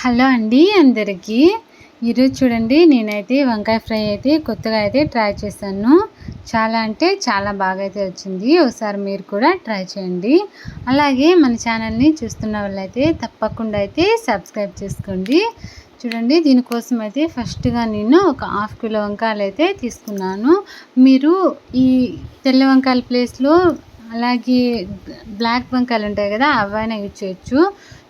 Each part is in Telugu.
హలో అండి అందరికీ. ఈరోజు చూడండి నేనైతే వంకాయ ఫ్రై అయితే కొత్తగా అయితే ట్రై చేశాను. చాలా అంటే చాలా బాగా అయితే వచ్చింది. ఒకసారి మీరు కూడా ట్రై చేయండి. అలాగే మన ఛానల్ని చూస్తున్న వాళ్ళైతే తప్పకుండా అయితే సబ్స్క్రైబ్ చేసుకోండి. చూడండి దీనికోసం అయితే ఫస్ట్గా నేను ఒక హాఫ్ కిలో వంకాయలు అయితే తీసుకున్నాను. మీరు ఈ తెల్ల వంకాయల ప్లేస్లో అలాగే బ్లాక్ వంకాయలు ఉంటాయి కదా అవైనా యూజ్ చేయొచ్చు.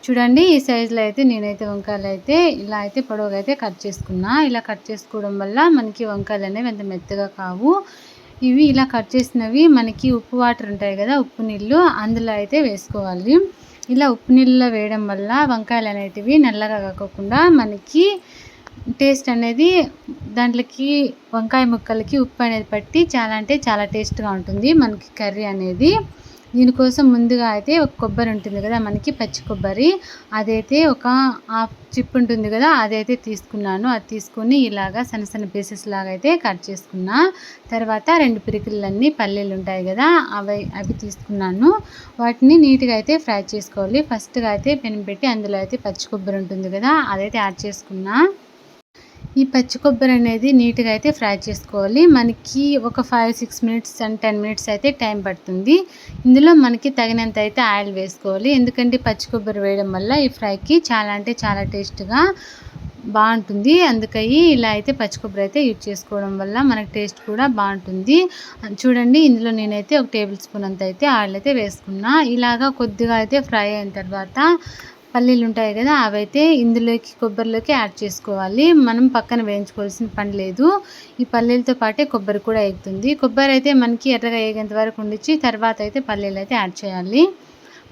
చూడండి ఈ సైజులో అయితే నేనైతే వంకాయలు అయితే ఇలా అయితే పొడవుగా అయితే కట్ చేసుకున్నా. ఇలా కట్ చేసుకోవడం వల్ల మనకి వంకాయలు అనేవి అంత మెత్తగా కావు. ఇవి ఇలా కట్ చేసినవి మనకి ఉప్పు వాటర్ ఉంటాయి కదా ఉప్పు నీళ్ళు అందులో అయితే వేసుకోవాలి. ఇలా ఉప్పు నీళ్ళలో వేయడం వల్ల వంకాయలు అనేటివి నల్లగా కాకుండా మనకి టేస్ట్ అనేది దాంట్లోకి వంకాయ ముక్కలకి ఉప్పు అనేది పట్టి చాలా అంటే చాలా టేస్ట్గా ఉంటుంది మనకి కర్రీ అనేది. దీనికోసం ముందుగా అయితే ఒక కొబ్బరి ఉంటుంది కదా మనకి పచ్చి కొబ్బరి. అదైతే ఒక హాఫ్ చిప్ ఉంటుంది కదా అదైతే తీసుకున్నాను. అది తీసుకొని ఇలాగా సన్న సన్న పీసెస్ లాగా అయితే కట్ చేసుకున్నా. తర్వాత రెండు పిరికిళ్ళన్నీ పల్లీలు ఉంటాయి కదా అవి అవి తీసుకున్నాను. వాటిని నీట్గా అయితే ఫ్రై చేసుకోవాలి. ఫస్ట్గా అయితే పెనం పెట్టి అందులో అయితే పచ్చి కొబ్బరి ఉంటుంది కదా అదైతే యాడ్ చేసుకున్నా. ఈ పచ్చి కొబ్బరి అనేది నీట్గా అయితే ఫ్రై చేసుకోవాలి. మనకి ఒక five six minutes and ten minutes అయితే టైం పడుతుంది. ఇందులో మనకి తగినంత అయితే ఆయిల్ వేసుకోవాలి. ఎందుకంటే పచ్చి కొబ్బరి వేయడం వల్ల ఈ ఫ్రైకి చాలా అంటే చాలా టేస్ట్గా బాగుంటుంది. అందుకని ఇలా అయితే పచ్చి కొబ్బరి అయితే యూజ్ చేసుకోవడం వల్ల మనకి టేస్ట్ కూడా బాగుంటుంది. చూడండి ఇందులో నేనైతే ఒక టేబుల్ స్పూన్ అంత అయితే ఆయిల్ అయితే వేసుకున్నా. ఇలాగా కొద్దిగా అయితే ఫ్రై అయిన తర్వాత పల్లీలు ఉంటాయి కదా అవైతే ఇందులోకి కొబ్బరిలోకి యాడ్ చేసుకోవాలి. మనం పక్కన వేయించుకోవాల్సిన పని లేదు. ఈ పల్లీలతో పాటే కొబ్బరి కూడా ఎగుతుంది. కొబ్బరి అయితే మనకి ఎర్రగా వేగేంత వరకు ఉండిచ్చి తర్వాత అయితే పల్లీలు అయితే యాడ్ చేయాలి.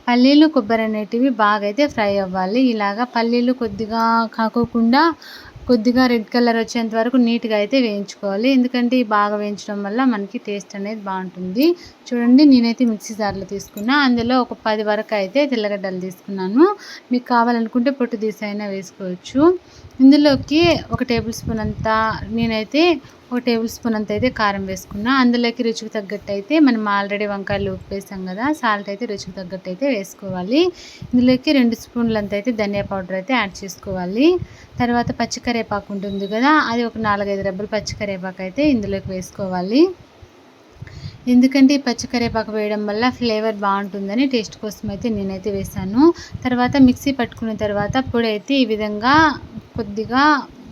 పల్లీలు కొబ్బరి అనేటివి బాగా అయితే ఫ్రై అవ్వాలి. ఇలాగా పల్లీలు కొద్దిగా కాకోకుండా కొద్దిగా రెడ్ కలర్ వచ్చేంత వరకు నీట్గా అయితే వేయించుకోవాలి. ఎందుకంటే బాగా వేయించడం వల్ల మనకి టేస్ట్ అనేది బాగుంటుంది. చూడండి నేనైతే మిక్సీ జార్లో తీసుకున్నా. అందులో ఒక పది వరకు అయితే తెల్లగడ్డలు తీసుకున్నాను. మీకు కావాలనుకుంటే పొట్టు తీసి వేసుకోవచ్చు. ఇందులోకి ఒక టేబుల్ స్పూన్ అంతా నేనైతే ఒక టేబుల్ స్పూన్ అంత అయితే కారం వేసుకున్నా. అందులోకి రుచికి తగ్గట్టు అయితే మనం ఆల్రెడీ వంకాయలు ఉప్పేసాం కదా సాల్ట్ అయితే రుచికి తగ్గట్టు అయితే వేసుకోవాలి. ఇందులోకి రెండు స్పూన్లంత అయితే ధనియా పౌడర్ అయితే యాడ్ చేసుకోవాలి. తర్వాత పచ్చికరేపాకు ఉంటుంది కదా అది ఒక నాలుగైదు రెబ్బలు పచ్చికరేపాకు అయితే ఇందులోకి వేసుకోవాలి. ఎందుకంటే ఈ పచ్చికరేపాకు వేయడం వల్ల ఫ్లేవర్ బాగుంటుందని టేస్ట్ కోసం అయితే నేనైతే వేసాను. తర్వాత మిక్సీ పట్టుకున్న తర్వాత పొడి అయితే ఈ విధంగా కొద్దిగా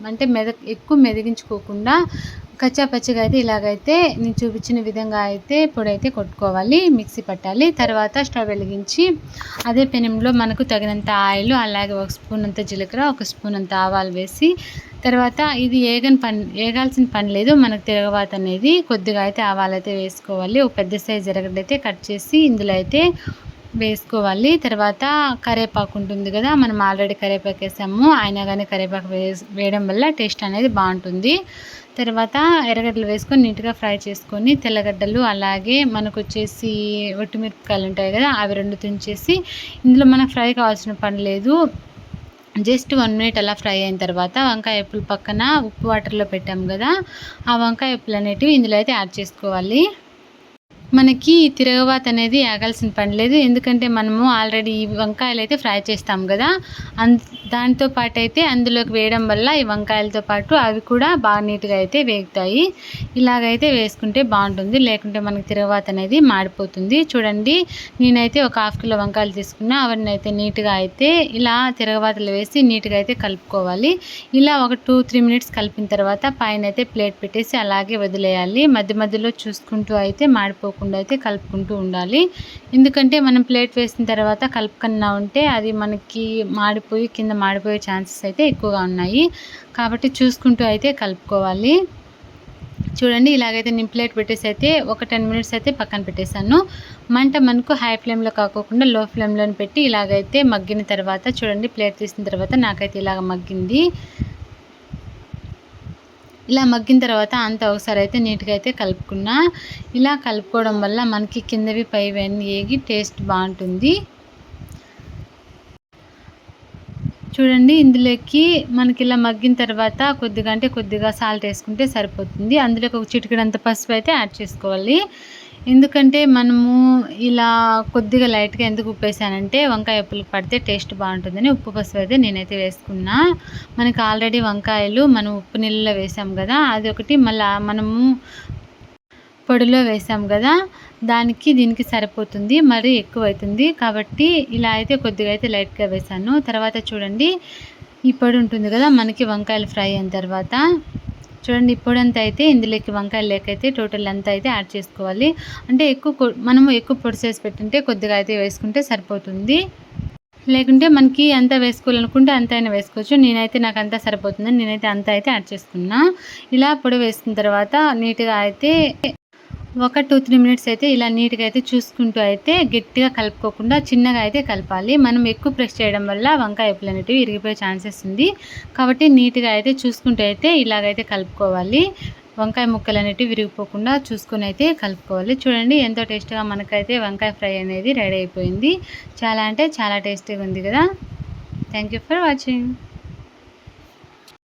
అంటే మెద ఎక్కువ మెదిగించుకోకుండా కచ్చా పచ్చిగా అయితే ఇలాగైతే నేను చూపించిన విధంగా అయితే పొడి అయితే కొట్టుకోవాలి మిక్సీ పట్టాలి. తర్వాత స్టవ్ వెలిగించి అదే పెనంలో మనకు తగినంత ఆయిల్ అలాగే ఒక స్పూన్ అంత జీలకర్ర ఒక స్పూన్ అంత ఆవాలు వేసి తర్వాత ఇది ఏగని పని ఏగాల్సిన పని లేదు. మనకు తిరగవాత అనేది కొద్దిగా అయితే ఆవాలు అయితే వేసుకోవాలి. ఒక పెద్ద సైజ్ ఎరగడైతే కట్ చేసి ఇందులో అయితే వేసుకోవాలి. తర్వాత కరివేపాకు ఉంటుంది కదా మనం ఆల్రెడీ కరేపాకు వేసాము. అయినా కానీ కరివేపాకు వేయడం వల్ల టేస్ట్ అనేది బాగుంటుంది. తర్వాత ఎర్రగడ్డలు వేసుకొని నీట్గా ఫ్రై చేసుకొని తెల్లగడ్డలు అలాగే మనకు వచ్చేసి ఒట్టిమిరపకాయలు ఉంటాయి కదా అవి రెండు తుంచేసి ఇందులో మనకు ఫ్రై కావాల్సిన పని లేదు. జస్ట్ వన్ మినిట్ అలా ఫ్రై అయిన తర్వాత వంకాయ ఎప్పులు పక్కన ఉప్పు వాటర్లో పెట్టాము కదా ఆ వంకాయ ఎప్పులు అనేటివి ఇందులో అయితే యాడ్ చేసుకోవాలి. మనకి తిరగవాత అనేది ఆగాల్సిన పని లేదు. ఎందుకంటే మనము ఆల్రెడీ ఈ వంకాయలు అయితే ఫ్రై చేస్తాం కదా. అన్ దాంతో పాటు అయితే అందులోకి వేయడం వల్ల ఈ వంకాయలతో పాటు అవి కూడా బాగా నీట్గా అయితే వేగుతాయి. ఇలాగైతే వేసుకుంటే బాగుంటుంది. లేకుంటే మనకి తిరగవాత అనేది మాడిపోతుంది. చూడండి నేనైతే ఒక హాఫ్ కిలో వంకాయలు తీసుకున్నా. అవన్నీ అయితే నీట్గా అయితే ఇలా తిరగవాతలు వేసి నీట్గా అయితే కలుపుకోవాలి. ఇలా ఒక టూ త్రీ మినిట్స్ కలిపిన తర్వాత పైన అయితే ప్లేట్ పెట్టేసి అలాగే వదిలేయాలి. మధ్య మధ్యలో చూసుకుంటూ అయితే మాడిపో కలపకుండా అయితే కలుపుకుంటూ ఉండాలి. ఎందుకంటే మనం ప్లేట్ వేసిన తర్వాత కలుపుకున్నా ఉంటే అది మనకి మాడిపోయి కింద మాడిపోయే ఛాన్సెస్ అయితే ఎక్కువగా ఉన్నాయి. కాబట్టి చూసుకుంటూ అయితే కలుపుకోవాలి. చూడండి ఇలాగైతే నేను ప్లేట్ పెట్టేసి అయితే ఒక టెన్ మినిట్స్ అయితే పక్కన పెట్టేశాను. మంట మనకు హై ఫ్లేమ్లో కాకోకుండా లో ఫ్లేమ్లో పెట్టి ఇలాగైతే మగ్గిన తర్వాత చూడండి ప్లేట్ తీసిన తర్వాత నాకైతే ఇలాగ మగ్గింది. ఇలా మగ్గిన తర్వాత అంతా ఒకసారి అయితే నీట్గా అయితే కలుపుకున్నా. ఇలా కలుపుకోవడం వల్ల మనకి కిందవి పైవి అన్నీ ఏగి టేస్ట్ బాగుంటుంది. చూడండి ఇందులోకి మనకి ఇలా మగ్గిన తర్వాత కొద్దిగా అంటే కొద్దిగా సాల్ట్ వేసుకుంటే సరిపోతుంది. అందులోకి ఒక చిటికడంత పసుపు అయితే యాడ్ చేసుకోవాలి. ఎందుకంటే మనము ఇలా కొద్దిగా లైట్గా ఎందుకు ఉప్పు వేసానంటే వంకాయ ఉప్పులు పడితే టేస్ట్ బాగుంటుందని ఉప్పు పసుపు అయితే నేనైతే వేసుకున్నా. మనకి ఆల్రెడీ వంకాయలు మనం ఉప్పు నీళ్ళలో వేసాం కదా అది ఒకటి మళ్ళీ మనము పొడిలో వేసాం కదా దానికి దీనికి సరిపోతుంది మరి ఎక్కువ అవుతుంది కాబట్టి ఇలా అయితే కొద్దిగా అయితే లైట్గా వేసాను. తర్వాత చూడండి ఈ పొడి ఉంటుంది కదా మనకి వంకాయలు ఫ్రై అయిన తర్వాత. చూడండి ఇప్పుడంతా అయితే ఇందులోకి వంకాయ లేకైతే టోటల్ అంతా అయితే యాడ్ చేసుకోవాలి. అంటే ఎక్కువ మనము ఎక్కువ పొడి చేసి పెట్టింటే కొద్దిగా అయితే వేసుకుంటే సరిపోతుంది. లేకుంటే మనకి ఎంత వేసుకోవాలనుకుంటే అంత అయినా వేసుకోవచ్చు. నేనైతే నాకు అంతా సరిపోతుంది నేనైతే అంత అయితే యాడ్ చేసుకున్నా. ఇలా పొడి వేసుకున్న తర్వాత నీట్గా అయితే ఒక టూ త్రీ మినిట్స్ అయితే ఇలా నీట్గా అయితే చూసుకుంటూ అయితే గట్టిగా కలుపుకోకుండా చిన్నగా అయితే కలపాలి. మనం ఎక్కువ ప్రెస్ చేయడం వల్ల వంకాయ ఎప్పులు అనేటివి ఇరిగిపోయే ఛాన్సెస్ ఉంది. కాబట్టి నీట్గా అయితే చూసుకుంటూ అయితే ఇలాగైతే కలుపుకోవాలి. వంకాయ ముక్కలు అనేటివి విరిగిపోకుండా చూసుకుని అయితే కలుపుకోవాలి. చూడండి ఎంతో టేస్ట్గా మనకైతే వంకాయ ఫ్రై అనేది రెడీ అయిపోయింది. చాలా అంటే చాలా టేస్టీగా ఉంది కదా. Thank you for watching